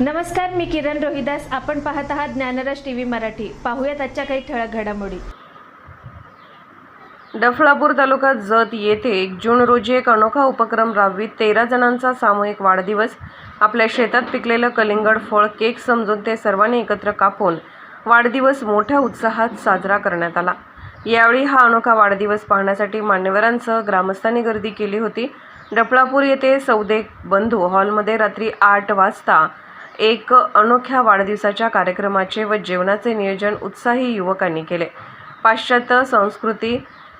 नमस्कार मी किरण रोहिदास. आपण पाहत आहात ज्ञानराज टी व्ही मराठी. पाहूयात आजच्या काही ठळक घडामोडी. डफळापूर तालुक्यात जत येथे एक जून रोजी एक अनोखा उपक्रम राबवीत तेरा जणांचा सामूहिक वाढदिवस. आपल्या शेतात पिकलेलं कलिंगड फळ केक समजून ते सर्वांनी एकत्र कापून वाढदिवस मोठ्या उत्साहात साजरा करण्यात आला. यावेळी हा अनोखा वाढदिवस पाहण्यासाठी मान्यवरांसह ग्रामस्थांनी गर्दी केली होती. डफळापूर येथे सौदे बंधू हॉलमध्ये रात्री आठ वाजता एक अनोख्या वाढदिवसाच्या कार्यक्रमाचे व जेवणाचे नियोजन उत्साही युवकांनी केले. पाश्चात्य संस्कृती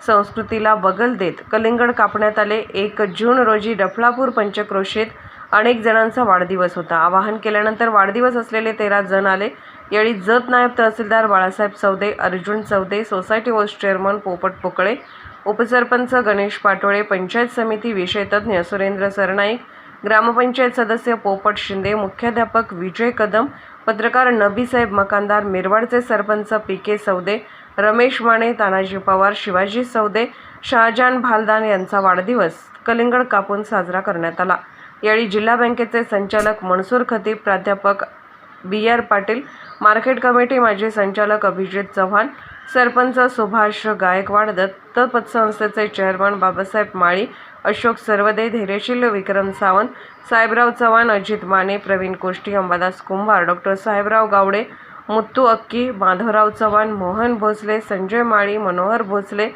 संस्कृतीला बगल देत कलिंगड कापण्यात आले. एक जून रोजी डफळापूर पंचक्रोशीत अनेक जणांचा वाढदिवस होता. आवाहन केल्यानंतर वाढदिवस असलेले तेरा जण आले. यावेळी जत नायब तहसीलदार Balasaheb Chaude Arjun Chaude society vice chairman Popat Pokale उपसरपंच गणेश पाटोळे पंचायत समिती विषयतज्ञ सुरेंद्र सरनाईक ग्रामपंचायत सदस्य पोपट शिंदे मुख्याध्यापक विजय कदम पत्रकार नबीसाहेब मकानदार मिरवाडचे सरपंच पी के सौदे रमेश माने तानाजी पवार शिवाजी सौदे शहाजान भालदान यांचा वाढदिवस कलिंगड कापून साजरा करण्यात आला. यावेळी जिल्हा बँकेचे संचालक मनसूर खतीब प्राध्यापक B R Patil market committee माजी संचालक अभिजित चव्हाण सरपंच सुभाष गायकवाड दत्त पतसंस्थेचे चेअरमन बाबासाहेब माळी अशोक सर्वदे धैर्यशील विक्रम सावंत साहेबराव चव्हाण अजित माने प्रवीण कोष्टी अंबादास कुंभार डॉक्टर साहेबराव गावडे मुत्तू अक्की माधवराव चव्हाण मोहन भोसले संजय माळी मनोहर भोसले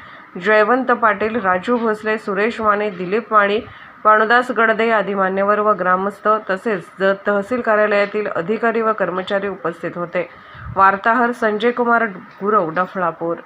जयवंत पाटील राजू भोसले सुरेश माने दिलीप माळी पाणुदास गडदे आदी मान्यवर व ग्रामस्थ तसेच जत तहसील कार्यालयातील अधिकारी व कर्मचारी उपस्थित होते. वार्ताहर संजय कुमार गुरव डफळापूर.